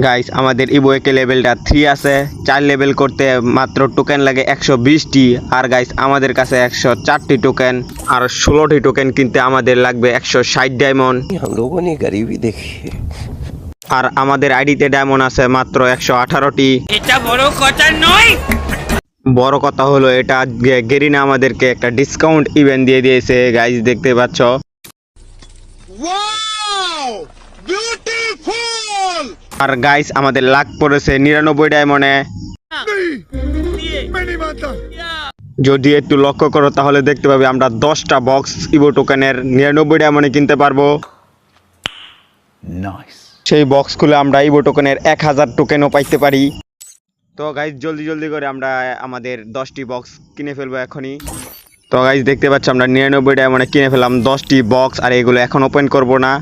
Guys আমাদের ইবোয়েকে লেভেলটা three আছে। চার লেভেল করতে মাত্র টোকেন লাগে একশো বিশটি। আর গাইস আমাদের কাছে একশো চারটি টোকেন আর ষোলোটি টোকেন কিনতে আমাদের লাগবে একশো ষাট ডায়মন্ড দেখি আর আমাদের আইডিতে ডায়মন্ড আছে মাত্র একশো আঠারোটি। বড় কথা হলো এটা গেরিনা আমাদেরকে একটা ডিসকাউন্ট ইভেন্ট দিয়ে দিয়েছে। গাইস দেখতে পাচ্ছ? বিউটিফুল আর গাইস আমাদের লাখ পড়েছে নিরানব্বই ডায়মন্ডে যদি একটু লক্ষ্য করো তাহলে দেখতে পাবে আমরা দশটা বক্স ইভো টোকেনের নিরানব্বই ডায়মন্ডে কিনতে পারব। সেই বক্স খুলে আমরা ইভো টোকেনের এক হাজার টোকেনও পাইতে পারি। তো গাইজ জলদি জলদি করে আমরা আমাদের দশটি বক্স কিনে ফেলব এখনই। তো গাইজ দেখতে পাচ্ছি আমরা নিরানব্বই ডায়মন্ডে কিনে ফেললাম দশটি বক্স আর এগুলো এখন ওপেন করব না।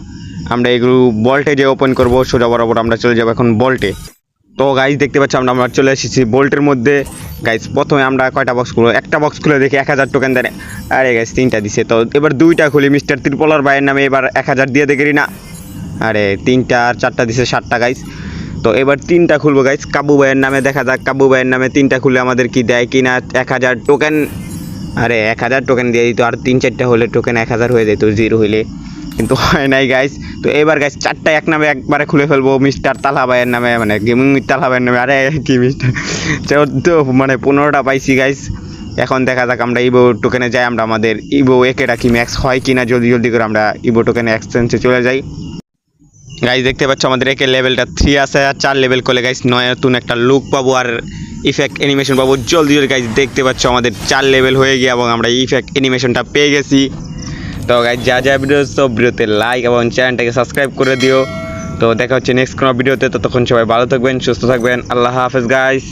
আমরা এগুলো বল্টে যে ওপেন করব, সোজা বরাবর আমরা চলে যাব এখন বল্টে। তো গাইজ দেখতে পাচ্ছি আমরা আমরা চলে এসেছি বোল্টের মধ্যে। গাইজ প্রথমে আমরা কয়টা বক্স খুলবো? একটা বক্স খুলে দেখি এক হাজার টোকেন দেয় আরে গাইজ তিনটা দিছে। তো এবার দুইটা খুলি, মিস্টার ত্রিপলার ভাইয়ের নামে এবার এক হাজার দিয়ে দেখি না আরে, তিনটা আর চারটা দিছে সাতটা গাইজ তো এবার তিনটা খুলবো গাইজ কাবু ভাইয়ের নামে দেখা যাক কাবু ভাইয়ের নামে তিনটা খুলে আমাদের কি দেয় কি না। এক হাজার টোকেন আরে, এক হাজার টোকেন দিয়ে দিত, আর তিন চারটা হলে টোকেন এক হাজার হয়ে যেত জিরো হইলে। কিন্তু হয় নাই গাইজ তো এবার গাইজ চারটা এক নামে একবারে খুলে ফেলব মিস্টার তালহা ভাইয়ের নামে মানে গেমিং তালহা ভাইয়ের নামে। আরে, কি মিস্টার চোদ্দ মানে পনেরোটা পাইছি গাইজ এখন দেখা যাক আমরা ইবো টোকেনে যাই, আমরা আমাদের ইবো একে কি ম্যাক্স হয় কি না জলদি জলদি করে আমরা ইবো টোকেনে এক্সচেঞ্জে চলে যাই। গাইজ দেখতে পাচ্ছ আমাদের একে লেভেলটা থ্রি আছে আর চার লেভেল করলে গাইজ নতুন একটা লুক পাবো আর ইফেক্ট অ্যানিমেশন পাবো। জলদি জলদি গাইজ দেখতে পাচ্ছ আমাদের চার লেভেল হয়ে গিয়ে এবং আমরা ইফেক্ট অ্যানিমেশনটা পেয়ে গেছি। তো গাইজ যা যা ভিডিও সব ভিডিওতে লাইক এবং চ্যানেলটাকে সাবস্ক্রাইব করে দিও। তো দেখা হচ্ছে নেক্সট কোনো ভিডিওতে ততক্ষণ সবাই ভালো থাকবেন, সুস্থ থাকবেন। আল্লাহ হাফেজ গাইজ